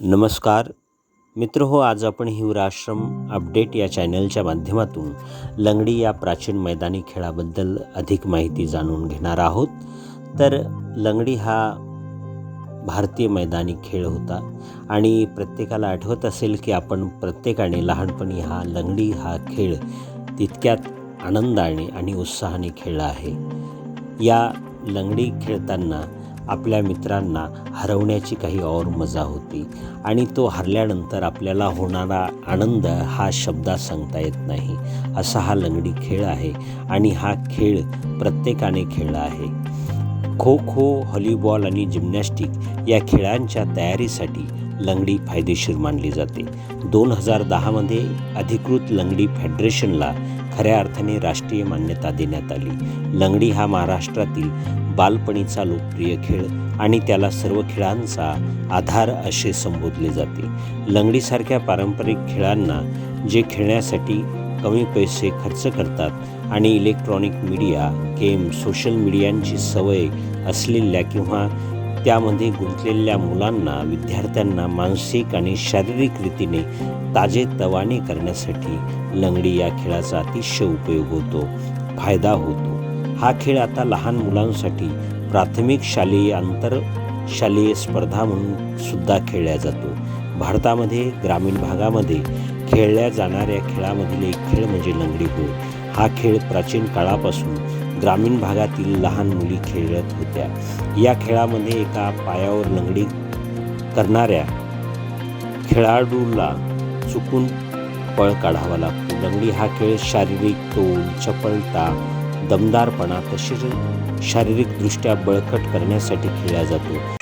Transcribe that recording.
नमस्कार. मित्र हो आज आपण हिवराश्रम अपडेट या चॅनलच्या माध्यमातून लंगडी या प्राचीन मैदानी खेळाबद्दल अधिक माहिती जाणून घेणार आहोत. तर लंगडी हा भारतीय मैदानी खेळ होता आणि प्रत्येकाला आठवत असेल की आपण प्रत्येकाने लहानपणी हा लंगडी हा खेळ तितक्यात आनंदाने आणि उत्साहाने खेळला आहे. या लंगडी खेळताना आपल्या मित्रांना हरवण्याची काही और मजा होती. आणि तो हरल्यानंतर आपल्याला होणारा आनंद हा शब्दात सांगता येत नाही. असा हा लंगडी खेळ आहे आणि हा खेळ प्रत्येकाने खेळला आहे. खो खो व्हॉलीबॉल आणि जिम्नॅस्टिक या खेळांच्या तयारीसाठी लंगडी फायदेशीर मानली जाते. दोन हजार दहामध्ये अधिकृत लंगडी फेडरेशनला खऱ्या अर्थाने राष्ट्रीय मान्यता देण्यात आली. लंगडी हा महाराष्ट्रातील बालपणीचा लोकप्रिय खेळ आणि त्याला सर्व खेळांचा आधार असे संबोधले जाते. लंगडीसारख्या पारंपरिक खेळांना जे खेळण्यासाठी कमी पैसे खर्च करतात आणि इलेक्ट्रॉनिक मीडिया गेम सोशल मीडियांची सवय असलेल्या किंवा त्यामध्ये गुंतलेल्या मुलांना विद्यार्थ्यांना मानसिक आणि शारीरिक रीतीने ताजे तवाने करण्यासाठी लंगडी या खेळाचा अतिशय उपयोग होतो. फायदा होतो. हा खेळ आता लहान मुलांसाठी प्राथमिक शालेय आंतर शालेय स्पर्धा म्हणून सुद्धा खेळला जातो. भारतामध्ये ग्रामीण भागामध्ये खेळल्या जाणाऱ्या खेळामधील एक खेळ म्हणजे लंगडी होय. हा खेळ प्राचीन काळापासून ग्रामीण भागातील लहान मुली खेळत होत्या. या खेळामध्ये एका पायावर लंगडी करणाऱ्या खेळाडूला चुकून पळ काढावा लागतो. लंगडी हा खेळ शारीरिक तोल चपळता दमदारपणा तसेच शारीरिकदृष्ट्या बळकट करण्यासाठी खेळला जातो